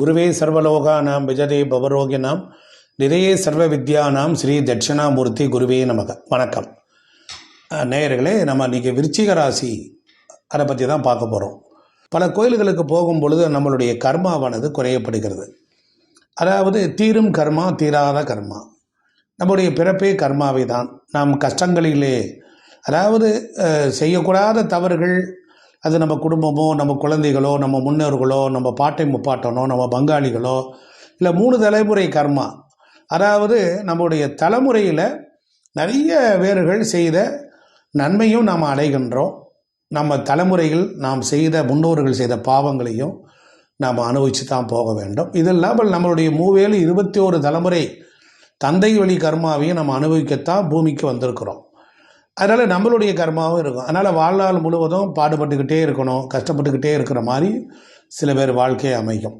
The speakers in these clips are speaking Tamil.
குருவே சர்வலோகானாம் விஜதே பவரோகினாம். நிதையே சர்வ வித்யானாம் ஸ்ரீ தட்சிணாமூர்த்தி குருவே நமக. வணக்கம். நேயர்களே நம்ம இன்றைக்கி விருச்சிக ராசி அதை பற்றி தான் பார்க்க போகிறோம் பல கோயில்களுக்கு போகும் பொழுது நம்மளுடைய கர்மாவானது குறையப்படுகிறது. அதாவது தீரும் கர்மா தீராத கர்மா. நம்முடைய பிறப்பே கர்மாவை தான். நாம் கஷ்டங்களிலே அதாவது செய்யக்கூடாத தவறுகள் அது நம்ம குடும்பமோ நம்ம குழந்தைகளோ நம்ம முன்னோர்களோ நம்ம பாட்டை முப்பாட்டனோ நம்ம பங்காளிகளோ இல்லை மூணு தலைமுறை கர்மா. அதாவது நம்முடைய தலைமுறையில் நிறைய வேர்கள் செய்த நன்மையும் நாம் அடைகின்றோம். நம்ம தலைமுறையில் நாம் செய்த முன்னோர்கள் செய்த பாவங்களையும் நாம் அனுபவித்து தான் போக வேண்டும். இது இல்லாமல் நம்மளுடைய மூவேலு இருபத்தி ஓரு தலைமுறை தந்தை வழி கர்மாவையும் நம்ம அனுபவிக்கத்தான் பூமிக்கு வந்திருக்கிறோம். அதனால் நம்மளுடைய கர்மாவும் இருக்கும். அதனால் வாழ்நாள் முழுவதும் பாடுபட்டுக்கிட்டே இருக்கணும் கஷ்டப்பட்டுக்கிட்டே இருக்கிற மாதிரி சில பேர் வாழ்க்கையை அமையும்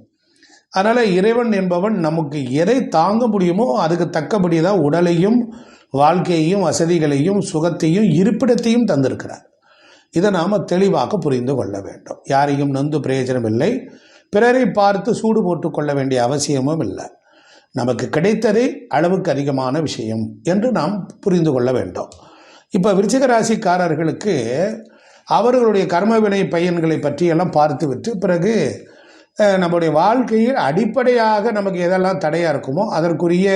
அதனால் இறைவன் என்பவன் நமக்கு எதை தாங்க முடியுமோ அதுக்கு தக்கபடி தான் உடலையும் வாழ்க்கையையும் வசதிகளையும் சுகத்தையும் இருப்பிடத்தையும் தந்திருக்கிறார். இதை நாம் தெளிவாக புரிந்து கொள்ள வேண்டும். யாரையும் நொந்து பிரயோஜனம் இல்லை. பிறரை பார்த்து சூடு போட்டு கொள்ள வேண்டிய அவசியமும் இல்லை. நமக்கு கிடைத்ததே அளவுக்கு அதிகமான விஷயம் என்று நாம் புரிந்து கொள்ள வேண்டும். இப்போ விருச்சிக ராசிக்காரர்களுக்கு அவர்களுடைய கர்மவினை பயன்களை பற்றியெல்லாம் பார்த்துவிட்டு பிறகு நம்முடைய வாழ்க்கையில் அடிப்படையாக நமக்கு எதெல்லாம் தடையாக இருக்குமோ அதற்குரிய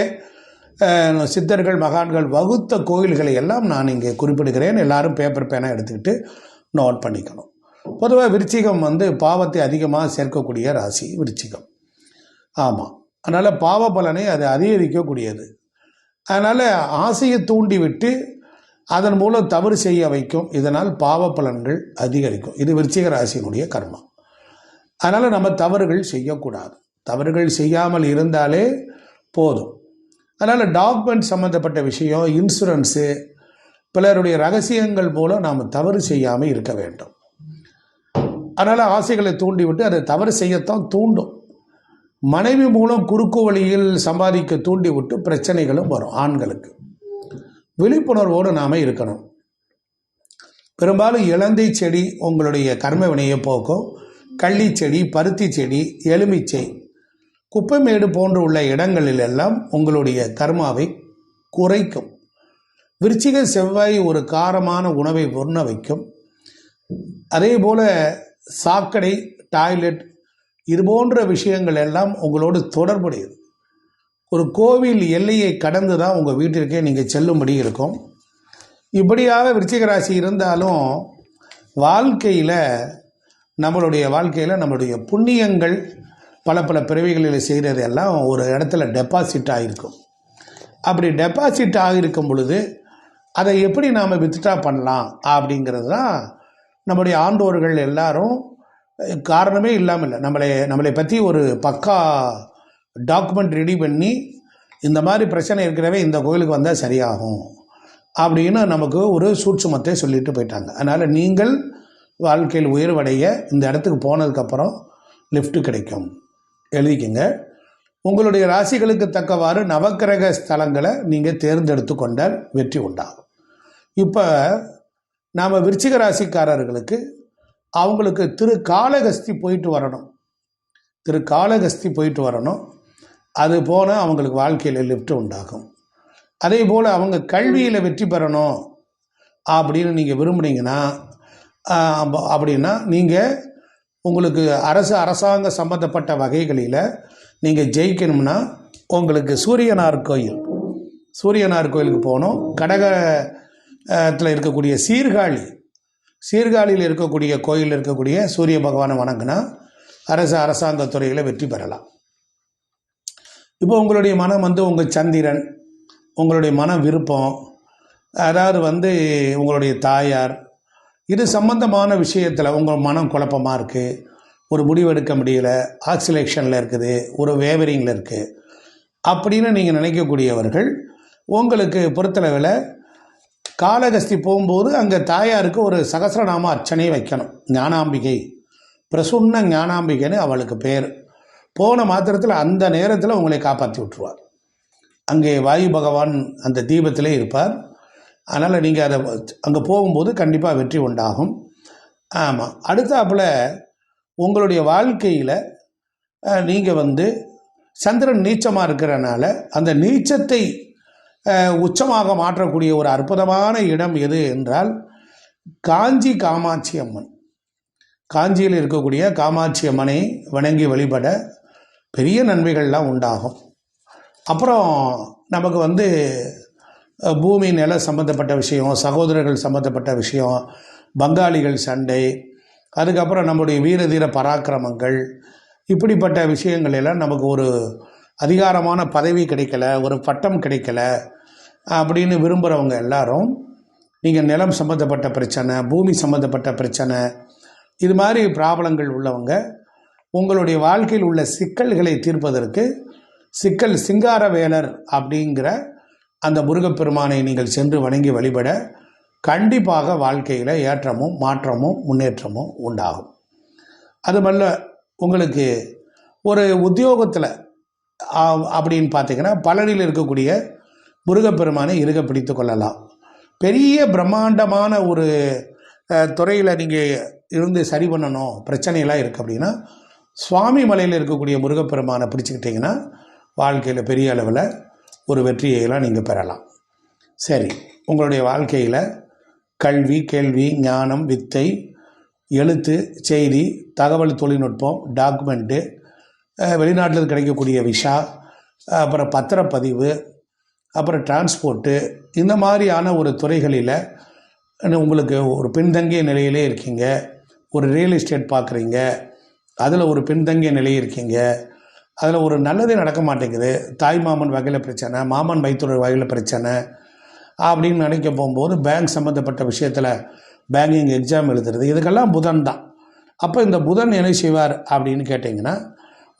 சித்தர்கள் மகான்கள் வகுத்த கோயில்களை எல்லாம் நான் இங்கே குறிப்பிடுகிறேன். எல்லாரும் பேப்பர் பேனாக எடுத்துக்கிட்டு நோட் பண்ணிக்கணும். பொதுவாக விருச்சிகம் வந்து பாவத்தை அதிகமாக சேர்க்கக்கூடிய ராசி விருச்சிகம். ஆமாம் அதனால் பாவ பலனை அது அதிகரிக்கக்கூடியது. அதனால் ஆசையை தூண்டிவிட்டு அதன் மூலம் தவறு செய்ய வைக்கும். இதனால் பாவ பலன்கள் அதிகரிக்கும். இது விருச்சிக ராசியினுடைய கர்மம் அதனால் நம்ம தவறுகள் செய்யக்கூடாது. தவறுகள் செய்யாமல் இருந்தாலே போதும். அதனால் டாக்குமெண்ட் சம்மந்தப்பட்ட விஷயம் இன்சூரன்ஸு பிறருடைய ரகசியங்கள் மூலம் நாம் தவறு செய்யாமல் இருக்க வேண்டும். அதனால் ஆசைகளை தூண்டிவிட்டு அதை தவறு செய்யத்தான் தூண்டும். மனைவி மூலம் குறுக்கு வழியில் சம்பாதிக்க தூண்டிவிட்டு பிரச்சனைகளும் வரும் ஆண்களுக்கு. விழிப்புணர்வோடு நாம் இருக்கணும். பெரும்பாலும் இலந்தை செடி உங்களுடைய கர்ம வினையை போக்கும். கள்ளி செடி பருத்தி செடி எலுமிச்சை குப்பைமேடு போன்ற உள்ள இடங்களில் எல்லாம் உங்களுடைய கர்மாவை குறைக்கும். விருச்சிக செவ்வாய் ஒரு காரமான உணவை உண்ண வைக்கும். அதே போல் சாக்கடை டாய்லெட் இது போன்ற விஷயங்கள் எல்லாம் உங்களோடு தொடர்புடையது. ஒரு கோவில் எல்லையை கடந்து தான் உங்கள் வீட்டிற்கே நீங்கள் செல்லும்படி இருக்கும். இப்படியாக விருச்சிக ராசி இருந்தாலும் வாழ்க்கையில் நம்மளுடைய வாழ்க்கையில் நம்மளுடைய புண்ணியங்கள் பல பல பிறவிகளில் செய்கிறது எல்லாம் ஒரு இடத்துல டெபாசிட் ஆகிருக்கும் அப்படி டெபாசிட் ஆகிருக்கும் பொழுது அதை எப்படி நாம் வித்ட்ரா பண்ணலாம் அப்படிங்கிறது தான் நம்முடைய ஆண்டோர்கள் எல்லாரும் காரணமே இல்லாமல் இல்லை. நம்மளை நம்மளை பற்றி ஒரு பக்கா டாக்குமெண்ட் ரெடி பண்ணி இந்த மாதிரி பிரச்சனை இருக்கிறவே இந்த கோயிலுக்கு வந்தால் சரியாகும். அப்படின்னு நமக்கு ஒரு சூட்சுமத்தை சொல்லிட்டு போயிட்டாங்க. அதனால் நீங்கள் வாழ்க்கையில் உயர்வடைய இந்த இடத்துக்கு போனதுக்கப்புறம் லிஃப்ட் கிடைக்கும். எழுதிக்கங்க. உங்களுடைய ராசிகளுக்கு தக்கவாறு நவக்கிரக ஸ்தலங்களை நீங்கள் தேர்ந்தெடுத்து கொண்டால் வெற்றி உண்டாகும். இப்போ நாம் விருச்சிக ராசிக்காரர்களுக்கு அவங்களுக்கு திரு காளகஸ்தி போயிட்டு வரணும். திரு காளகஸ்தி போயிட்டு வரணும். அது போனால் அவங்களுக்கு வாழ்க்கையில் லிஃப்ட் உண்டாகும். அதே போல் அவங்க கல்வியில் வெற்றி பெறணும் அப்படின்னு நீங்கள் விரும்புனீங்கன்னா அப்படின்னா நீங்கள் உங்களுக்கு அரசு அரசாங்க சம்பந்தப்பட்ட வகைகளில் நீங்கள் ஜெயிக்கணும்னா உங்களுக்கு சூரியனார் கோயில் சூரியனார் கோயிலுக்கு போகணும். கடகத்தில் இருக்கக்கூடிய சீர்காழி சீர்காழியில் இருக்கக்கூடிய கோயிலில் இருக்கக்கூடிய சூரிய பகவானை வணங்கினா அரசு அரசாங்க துறையில் வெற்றி பெறலாம். இப்போ உங்களுடைய மனம் வந்து உங்கள் சந்திரன் உங்களுடைய மன விருப்பம் அதாவது வந்து உங்களுடைய தாயார் இது சம்பந்தமான விஷயத்தில் உங்கள் மனம் குழப்பமாக இருக்குது ஒரு முடிவெடுக்க முடியல ஆக்சிலேஷனில் இருக்குது ஒரு வேவரிங்கில் இருக்குது அப்படின்னு நீங்கள் நினைக்கக்கூடியவர்கள் உங்களுக்கு பொறுத்தளவில் காளகஸ்தி போகும்போது அங்கே தாயாருக்கு ஒரு சகசிரநாம அர்ச்சனை வைக்கணும். ஞானாம்பிகை பிரசுன்ன ஞானாம்பிகைன்னு அவளுக்கு பேர். போன மாத்திரத்தில் அந்த நேரத்தில் உங்களை காப்பாற்றி விட்டுருவார். அங்கே வாயு பகவான் அந்த தீபத்திலே இருப்பார். அதனால் நீங்கள் அதை அங்கே போகும்போது கண்டிப்பாக வெற்றி உண்டாகும். ஆமாம் அடுத்தாப்புல உங்களுடைய வாழ்க்கையில் நீங்கள் வந்து சந்திரன் நீச்சமாக இருக்கிறனால அந்த நீச்சத்தை உச்சமாக மாற்றக்கூடிய ஒரு அற்புதமான இடம் எது என்றால் காஞ்சி காமாட்சி அம்மன். காஞ்சியில் இருக்கக்கூடிய காமாட்சி அம்மனை வணங்கி வழிபட பெரிய நன்மைகள்லாம் உண்டாகும். அப்புறம் நமக்கு வந்து பூமி நில சம்மந்தப்பட்ட விஷயம் சகோதரர்கள் சம்மந்தப்பட்ட விஷயம் பங்காளிகள் சண்டை அதுக்கப்புறம் நம்முடைய வீரதீர பராக்கிரமங்கள் இப்படிப்பட்ட விஷயங்கள் எல்லாம் நமக்கு ஒரு அதிகாரமான பதவி கிடைக்கல ஒரு பட்டம் கிடைக்கல அப்படின்னு விரும்புகிறவங்க எல்லாரும் நீங்கள் நிலம் சம்மந்தப்பட்ட பிரச்சனை பூமி சம்மந்தப்பட்ட பிரச்சனை இது மாதிரி ப்ராப்ளங்கள் உள்ளவங்க உங்களுடைய வாழ்க்கையில் உள்ள சிக்கல்களை தீர்ப்பதற்கு சிக்கல் சிங்காரவேலர் அப்படிங்கிற அந்த முருகப்பெருமானை நீங்கள் சென்று வணங்கி வழிபட கண்டிப்பாக வாழ்க்கையில் ஏற்றமும் மாற்றமும் முன்னேற்றமும் உண்டாகும். அதுமல்ல உங்களுக்கு ஒரு உத்தியோகத்தில் அப்படின்னு பார்த்தீங்கன்னா பழனியில் இருக்கக்கூடிய முருகப்பெருமானை இருக பிடித்து கொள்ளலாம். பெரிய பிரம்மாண்டமான ஒரு துறையில் நீங்கள் இருந்து சரி பண்ணணும் பிரச்சனையெல்லாம் இருக்குது அப்படின்னா சுவாமி மலையில் இருக்கக்கூடிய முருகப்பெருமானை பிடிச்சிக்கிட்டிங்கன்னா வாழ்க்கையில் பெரிய அளவில் ஒரு வெற்றியெல்லாம் நீங்கள் பெறலாம். சரி உங்களுடைய வாழ்க்கையில் கல்வி கேள்வி ஞானம் வித்தை எழுத்து செய்தி தகவல் தொழில்நுட்பம் டாக்குமெண்ட்டு வெளிநாட்டில் கிடைக்கக்கூடிய விஷா அப்புறம் பத்திரப்பதிவு அப்புறம் டிரான்ஸ்போர்ட்டு இந்த மாதிரியான ஒரு துறைகளில் உங்களுக்கு ஒரு பின்தங்கிய நிலையிலே இருக்கீங்க. ஒரு ரியல் எஸ்டேட் பார்க்குறீங்க அதில் ஒரு பின்தங்கிய நிலை இருக்கீங்க. அதில் ஒரு நல்லதே நடக்க மாட்டேங்குது. தாய் மாமன் வகையில் பிரச்சனை மாமன் மைத்துனர் வகையில் பிரச்சனை அப்படின்னு நினைக்க போகும்போது பேங்க் சம்மந்தப்பட்ட விஷயத்தில் பேங்கிங் எக்ஸாம் எழுதுறது இதுக்கெல்லாம் புதன் தான். அப்போ இந்த புதன் என்ன செய்வார் அப்படின்னு கேட்டிங்கன்னா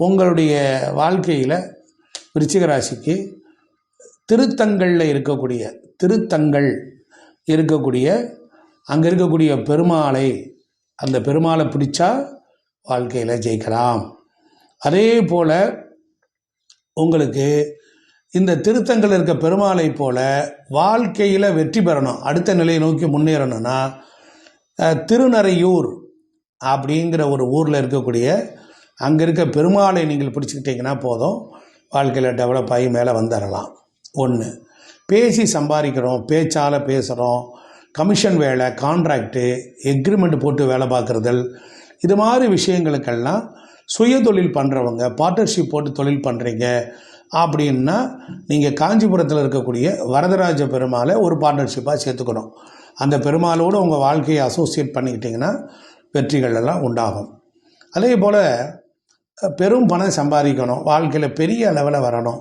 உங்களுடைய வாழ்க்கையில் விருச்சிக ராசிக்கு திருத்தங்களில் இருக்கக்கூடிய திருத்தங்கள் இருக்கக்கூடிய அங்கே இருக்கக்கூடிய பெருமாளை அந்த பெருமாளை பிடிச்சா வாழ்க்கையில் ஜெயிக்கலாம். அதே போல் உங்களுக்கு இந்த திருத்தங்கள் இருக்க பெருமாளை போல வாழ்க்கையில் வெற்றி பெறணும். அடுத்த நிலையை நோக்கி முன்னேறணும்னா திருநறையூர் அப்படிங்கிற ஒரு ஊரில் இருக்கக்கூடிய அங்கே இருக்க பெருமாளை நீங்கள் பிடிச்சிக்கிட்டீங்கன்னா போதும். வாழ்க்கையில் டெவலப் ஆகி மேலே வந்துடலாம் ஒன்று பேசி சம்பாதிக்கிறோம் பேச்சால் பேசுகிறோம் கமிஷன் வேலை கான்ட்ராக்டு எக்ரிமெண்ட் போட்டு வேலை பார்க்குறதல் இது மாதிரி விஷயங்களுக்கெல்லாம் சுய தொழில் பண்ணுறவங்க பார்ட்னர்ஷிப் போட்டு தொழில் பண்ணுறீங்க அப்படின்னா நீங்கள் காஞ்சிபுரத்தில் இருக்கக்கூடிய வரதராஜ பெருமாளை ஒரு பார்ட்னர்ஷிப்பாக சேர்த்துக்கணும். அந்த பெருமாளோடு உங்கள் வாழ்க்கையை அசோசியேட் பண்ணிக்கிட்டிங்கன்னா வெற்றிகள் எல்லாம் உண்டாகும். அதே போல் பெரும் பணம் சம்பாதிக்கணும் வாழ்க்கையில் பெரிய அளவில் வரணும்.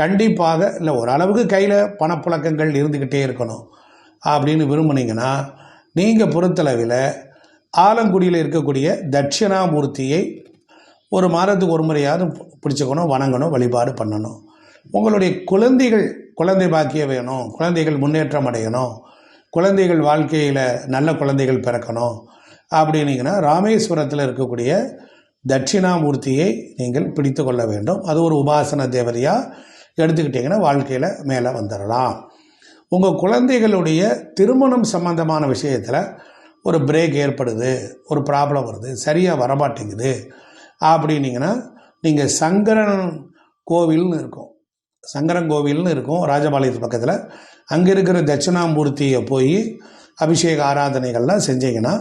கண்டிப்பாக இல்லை ஓரளவுக்கு கையில் பணப்புழக்கங்கள் இருந்துக்கிட்டே இருக்கணும் அப்படின்னு விரும்புனீங்கன்னா நீங்கள் பொறுத்தளவில் ஆலங்குடியில் இருக்கக்கூடிய தட்சிணாமூர்த்தியை ஒரு மாதத்துக்கு ஒரு முறையாவது பிடிச்சிக்கணும் வணங்கணும் வழிபாடு பண்ணணும். உங்களுடைய குழந்தைகள் குழந்தை பாக்கியம் வேணும் குழந்தைகள் முன்னேற்றம் அடையணும் குழந்தைகள் வாழ்க்கையில் நல்ல குழந்தைகள் பிறக்கணும் அப்படின்னீங்கன்னா ராமேஸ்வரத்தில் இருக்கக்கூடிய தட்சிணாமூர்த்தியை நீங்கள் பிடித்து கொள்ள வேண்டும். அது ஒரு உபாசன தேவதையாக எடுத்துக்கிட்டிங்கன்னா வாழ்க்கையில் மேலே வந்துடலாம் உங்கள் குழந்தைகளுடைய திருமணம் சம்பந்தமான விஷயத்தில் ஒரு பிரேக் ஏற்படுது ஒரு ப்ராப்ளம் வருது சரியாக வரமாட்டேங்குது அப்படின்னீங்கன்னா நீங்கள் சங்கரன் கோவில்னு இருக்கும். சங்கரன் கோவில்னு இருக்கும் ராஜபாளையத்து பக்கத்தில். அங்கே இருக்கிற தட்சிணாமூர்த்தியை போய் அபிஷேக ஆராதனைகள்லாம் செஞ்சீங்கன்னா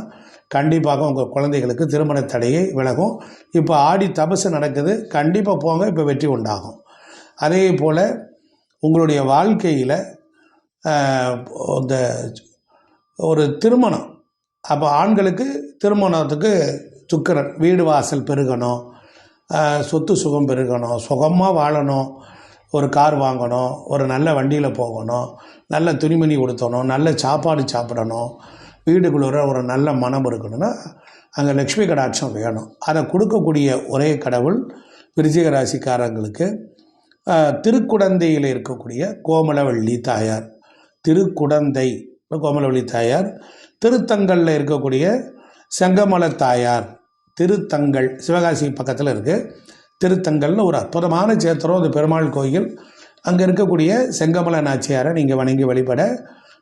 கண்டிப்பாக உங்கள் குழந்தைகளுக்கு திருமண தடையை விலகும். இப்போ ஆடி தபசு நடக்குது கண்டிப்பாக போங்க இப்போ வெற்றி உண்டாகும். அதே போல் உங்களுடைய வாழ்க்கையில் இந்த ஒரு திருமணம் அப்போ ஆண்களுக்கு திருமணத்துக்கு சுக்கிரன் வீடு வாசல் பெருகணும் சொத்து சுகம் பெருகணும் சுகமாக வாழணும் ஒரு கார் வாங்கணும் ஒரு நல்ல வண்டியில் போகணும் நல்ல துணிமணி உடுத்தணும் நல்ல சாப்பாடு சாப்பிடணும் வீடுக்குள்ளே ஒரு நல்ல மனம் இருக்கணும்னா அங்கே லக்ஷ்மி கடாட்சம் வேணும். அதை கொடுக்கக்கூடிய ஒரே கடவுள் விருச்சிக ராசிக்காரங்களுக்கு திருக்குடந்தையில் இருக்கக்கூடிய கோமலவள்ளி தாயார். திருக்குடந்தை கோமலவள்ளி தாயார் திருத்தங்கல்ல இருக்கக்கூடிய செங்கமல தாயார் திருத்தங்கள் சிவகாசி பக்கத்தில் இருக்குது திருத்தங்கல்னு ஒரு அற்புதமான சேத்திரம் அந்த பெருமாள் கோயில். அங்கே இருக்கக்கூடிய செங்கமல நாச்சியாரை நீங்கள் வணங்கி வழிபட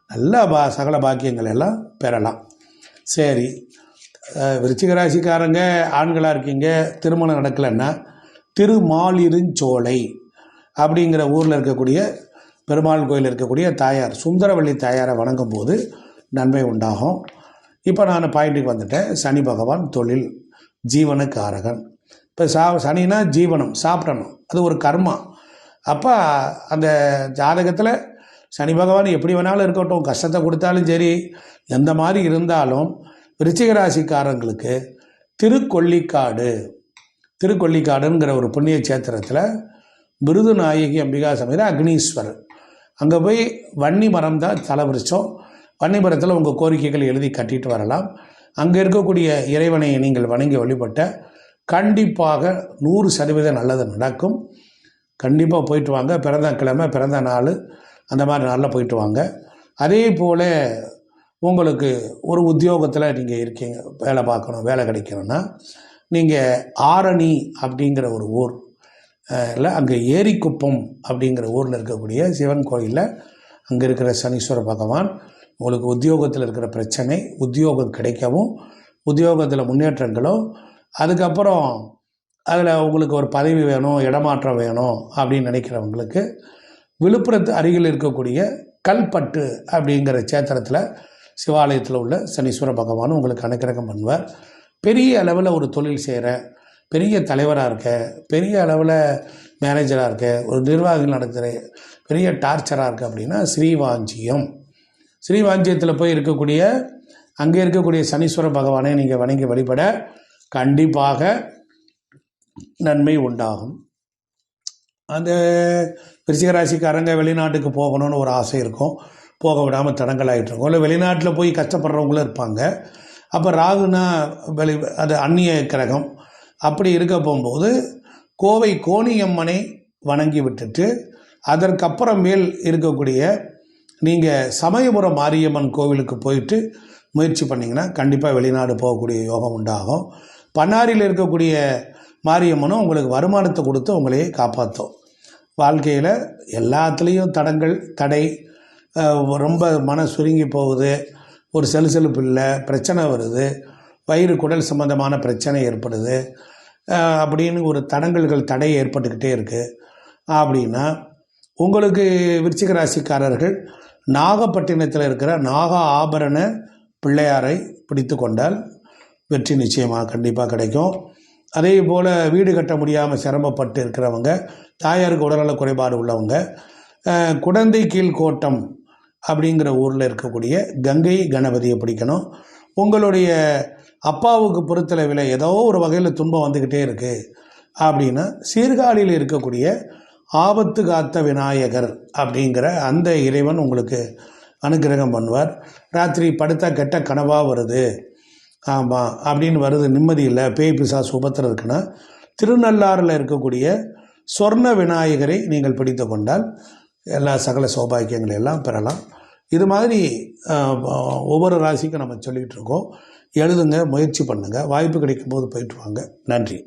நல்ல பா சகல பாக்கியங்கள் எல்லாம் பெறலாம். சரி அஹ், விருச்சிக ராசிக்காரங்க ஆண்களாக இருக்கீங்க திருமணம் நடக்கலைன்னா திருமாலிருஞ்சோலை அப்படிங்கிற ஊரில் இருக்கக்கூடிய பெருமாள் கோயில் இருக்கக்கூடிய தாயார் சுந்தரவள்ளி தாயாரை வணங்கும் போது நன்மை உண்டாகும். இப்போ நான் பாயிண்ட்டுக்கு வந்துட்டேன். சனி பகவான் தொழில் ஜீவனக்காரகன். இப்போ சா சனினா ஜீவனம் சாப்பிடணும். அது ஒரு கர்மா. அப்போ அந்த ஜாதகத்தில் சனி பகவான் எப்படி வேணாலும் இருக்கட்டும். கஷ்டத்தை கொடுத்தாலும் சரி எந்த மாதிரி இருந்தாலும் விருச்சிக ராசிக்காரங்களுக்கு திருக்கொள்ளிக்காடு திருக்கொள்ளிக்காடுங்கிற ஒரு புண்ணிய சேத்திரத்தில் விருதுநாயகி அம்பிகா சமேத அக்னீஸ்வரர். அங்கே போய் வன்னி மரம் தான் தலைவிரிச்சோம் வன்னி வன்னிபுரத்தில் உங்கள் கோரிக்கைகள் எழுதி கட்டிட்டு வரலாம். அங்கே இருக்கக்கூடிய இறைவனை நீங்கள் வணங்கி வழிபட்ட கண்டிப்பாக நூறு சதவீதம் நல்லது நடக்கும். கண்டிப்பாக போயிட்டு வாங்க. பிறந்த கிழமை பிறந்த நாள் அந்த மாதிரி நாளில் போயிட்டு வாங்க. அதே போல் உங்களுக்கு ஒரு உத்தியோகத்தில் நீங்கள் இருக்கீங்க வேலை பார்க்கணும் வேலை கிடைக்கணும்னா நீங்கள் ஆரணி அப்படிங்கிற ஒரு ஊர் இல்லை அங்கே ஏரிக்குப்பம் அப்படிங்கிற ஊரில் இருக்கக்கூடிய சிவன் கோயிலில் அங்கே இருக்கிற சனீஸ்வர பகவான் உங்களுக்கு உத்தியோகத்தில் இருக்கிற பிரச்சனை உத்தியோகம் கிடைக்கவும் உத்தியோகத்தில் முன்னேற்றங்களும் அதுக்கப்புறம் அதில் உங்களுக்கு ஒரு பதவி வேணும் இடமாற்றம் வேணும் அப்படின்னு நினைக்கிறவங்களுக்கு விழுப்புரத்து அருகில் இருக்கக்கூடிய கல்பட்டு அப்படிங்கிற சேத்திரத்தில் சிவாலயத்தில் உள்ள சனீஸ்வர பகவான் உங்களுக்கு அனுக்கிரகம் பண்ணுவார். பெரிய அளவில் ஒரு தொழில் செய்கிற பெரிய தலைவராக இருக்க பெரிய அளவில் மேனேஜராக இருக்க ஒரு நிர்வாகிகள் நடத்துகிற பெரிய டார்ச்சராக இருக்க அப்படின்னா ஸ்ரீவாஞ்சியம் ஸ்ரீவாஞ்சியத்தில் போய் இருக்கக்கூடிய அங்கே இருக்கக்கூடிய சனீஸ்வர பகவானை நீங்கள் வணங்கி வழிபட கண்டிப்பாக நன்மை உண்டாகும். அந்த விருச்சிக வெளிநாட்டுக்கு போகணும்னு ஒரு ஆசை இருக்கும். போக விடாமல் தடங்கலாகிட்டு இருக்கும். இல்லை வெளிநாட்டில் போய் கஷ்டப்படுறவங்களும் இருப்பாங்க. அப்போ ராகுனா வெளி அது அந்நிய கிரகம். அப்படி இருக்க போகும்போது கோவை கோணியம்மனை வணங்கி விட்டுட்டு அதற்கப்புறமேல் இருக்கக்கூடிய நீங்கள் சமயபுரம் மாரியம்மன் கோவிலுக்கு போயிட்டு முயற்சி பண்ணிங்கன்னா கண்டிப்பாக வெளிநாடு போகக்கூடிய யோகம் உண்டாகும். பண்ணாரியில் இருக்கக்கூடிய மாரியம்மனும் உங்களுக்கு வருமானத்தை கொடுத்து உங்களையே காப்பாற்றும் வாழ்க்கையில் எல்லாத்துலேயும் தடங்கள் தடை ரொம்ப மன சுருங்கி போகுது. ஒரு செலுசெலுப்பு இல்லை பிரச்சனை வருது. வயிறு குடல் சம்பந்தமான பிரச்சனை ஏற்படுது. அப்படின்னு ஒரு தடங்கல்கள் தடை ஏற்பட்டுக்கிட்டே இருக்குது அப்படின்னா உங்களுக்கு விருச்சிக ராசிக்காரர்கள் நாகப்பட்டினத்தில் இருக்கிற நாக ஆபரண பிள்ளையாரை பிடித்து கொண்டால் வெற்றி நிச்சயமாக கண்டிப்பாக கிடைக்கும். அதே போல் வீடு கட்ட முடியாமல் சிரமப்பட்டு இருக்கிறவங்க தாயாருக்கு உடல்நல குறைபாடு உள்ளவங்க அஹ், குடந்தை கீழ்கோட்டம் அப்படிங்கிற ஊரில் இருக்கக்கூடிய கங்கை கணபதியை பிடிக்கணும். உங்களுடைய அப்பாவுக்கு பொறுத்தளவில் ஏதோ ஒரு வகையில் துன்பம் வந்துக்கிட்டே இருக்குது அப்படின்னா சீர்காழியில் இருக்கக்கூடிய ஆபத்து காத்த விநாயகர் அப்படிங்கிற அந்த இறைவன் உங்களுக்கு அனுக்கிரகம் பண்ணுவார். ராத்திரி படுத்தா கெட்ட கனவாக வருது. ஆமாம் அப்படின்னு வருது. நிம்மதி இல்லை. பேய் பிசாசு உபத்திரம் இருக்குன்னா திருநள்ளாறில் இருக்கக்கூடிய சொர்ண விநாயகரை நீங்கள் பிடித்து கொண்டால் எல்லா சகல சௌபாக்கியங்களை எல்லாம் பெறலாம். இது மாதிரி ஒவ்வொரு ராசிக்கும் நம்ம சொல்லிகிட்டு இருக்கோம். எழுதுங்க முயற்சி பண்ணுங்கள் வாய்ப்பு கிடைக்கும் போது போயிட்டு வாங்க. நன்றி.